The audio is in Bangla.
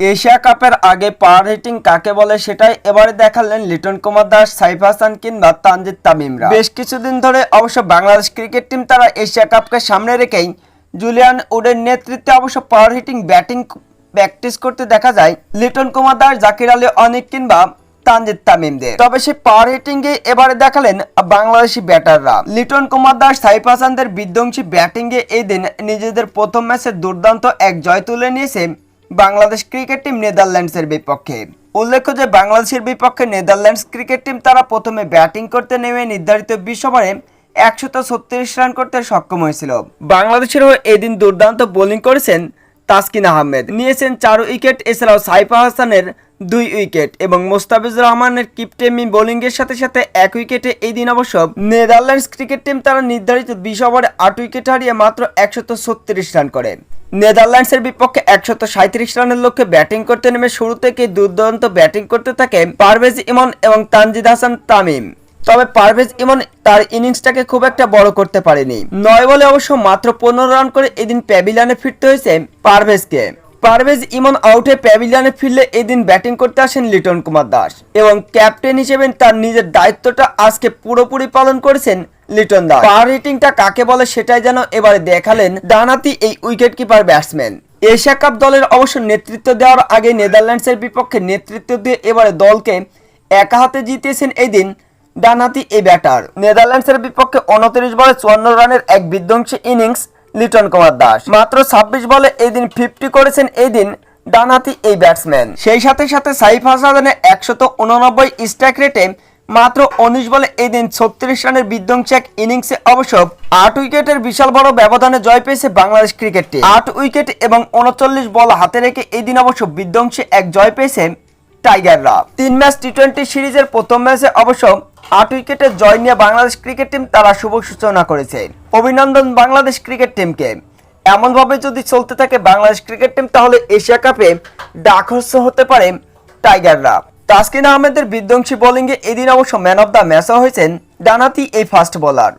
এশিয়া কাপের আগে পাওয়ার হিটিং কাকে বলে সেটাই এবারে দেখালেন লিটন কুমার দাস, সাইফ হাসান কিংবা তানজিদ তামিমরা। বেশ কিছুদিন ধরে অবশ্য বাংলাদেশ ক্রিকেট টিম তারা এশিয়া কাপকে সামনে রেখেই জুলিয়ান উডের নেতৃত্বে অবশ্য পাওয়ার হিটিং ব্যাটিং প্র্যাকটিস করতে দেখা যায় লিটন কুমার দাস, জাকির আলী অনেক কিংবা তানজিদ তামিমদের। তবে সে পাওয়ার হিটিং এ এবারে দেখালেন বাংলাদেশি ব্যাটাররা। লিটন কুমার দাস, সাইফ হাসানদের বিধ্বংসী ব্যাটিং এ এই দিন নিজেদের প্রথম ম্যাচে দুর্দান্ত এক জয় তুলে নিয়েছে বাংলাদেশ ক্রিকেট টিম নেদারল্যান্ডসের বিপক্ষে। উল্লেখ্য যে বাংলাদেশের বিপক্ষে নেদারল্যান্ডস ক্রিকেট টিম তারা প্রথমে ব্যাটিং করতে নেমে নির্ধারিত বিশ ওভারে একশত ছত্রিশ রান করতে সক্ষম হয়েছিল। বাংলাদেশের হয়ে এদিন দুর্দান্ত বোলিং করেছেন তাসকিন আহমেদ। নিয়েছেন চার উইকেট, এছাড়াও সাইফা হাসানের দুই উইকেট এবং মোস্তাফিজুর রহমানের কিপটেমি বোলিংয়ের সাথে সাথে এক উইকেটে এই দিন অবশ্য নেদারল্যান্ডস ক্রিকেট টিম তারা নির্ধারিত বিশ ওভারে আট উইকেট হারিয়ে মাত্র একশত রান করে। নেদারল্যান্ডসের বিপক্ষে একশত সাঁত্রিশ রানের লক্ষ্যে ব্যাটিং করতে নেমে শুরু থেকে দুর্দান্ত ব্যাটিং করতে থাকে পারভেজ ইমন এবং তানজিদ হাসান তামিম। তবে পারভেজ ইমন তার ইনিংসটাকে খুব একটা বড় করতে পারেনি। নয় বলে অবশ্য মাত্র পনেরো রান করে এদিন প্যাভিলিয়ানে ফিরতে হয়েছে পারভেজকে। পারভেজ ইমন আউটে প্যাভিলিয়ানে ফিরলে এদিন ব্যাটিং করতে আসেন লিটন কুমার দাস এবং ক্যাপ্টেন হিসেবে তার নিজের দায়িত্বটা আজকে পুরোপুরি পালন করেছেন লিটন দাস। পাওয়ার হিটিংটা কাকে বলে সেটাই যেন এবারে দেখালেন ডানাতি এই wicket keeper batsman. Asia cup দলের অবশ্য নেতৃত্ব দেওয়ার আগে নেদারল্যান্ডসের বিপক্ষে নেতৃত্ব দিয়ে এবারে দলকে একা হাতে জিতিয়েছেন এই দিন ডানহাতি এই ব্যাটার। নেদারল্যান্ডসের বিপক্ষে উনত্রিশ বলে চুয়ান্ন রানের এক বিধ্বংসী ইনিংস লিটন কুমার দাস। মাত্র ছাব্বিশ বলে এই দিন ফিফটি করেছেন এই দিন ডানহাতি এই ব্যাটসম্যান সেই সাথে সাথে সাইফ হাসানের একশত উননব্বই স্ট্রাইক রেটে মাত্র উনিশ বলে এই দিন ছত্রিশ রানের বিধ্বংসী এক ইনিংসে অবশ্য আট উইকেটের বিশাল বড় ব্যবধানে জয় পেয়েছে বাংলাদেশ ক্রিকেট টিম আট উইকেট এবং উনচল্লিশ বল হাতে রেখে এই দিন অবশ্য বিধ্বংসী এক জয় পেয়েছে টাইগাররা। তিন ম্যাচ টি টোয়েন্টি সিরিজের প্রথম ম্যাচে অবশ্য আট উইকেটে জয় নিয়ে বাংলাদেশ ক্রিকেট টিম তারা শুভ সূচনা করেছে। অভিনন্দন বাংলাদেশ ক্রিকেট টিমকে। এমনভাবে যদি চলতে থাকে বাংলাদেশ ক্রিকেট টিম, তাহলে এশিয়া কাপে ডাকহস্য হতে পারে টাইগাররা। তাসকিন আহমেদের বিধ্বংসী বোলিংয়ে এদিন অবশ্য ম্যান অব দ্য ম্যাচও হয়েছেন ডানাতি এই ফাস্ট বোলার।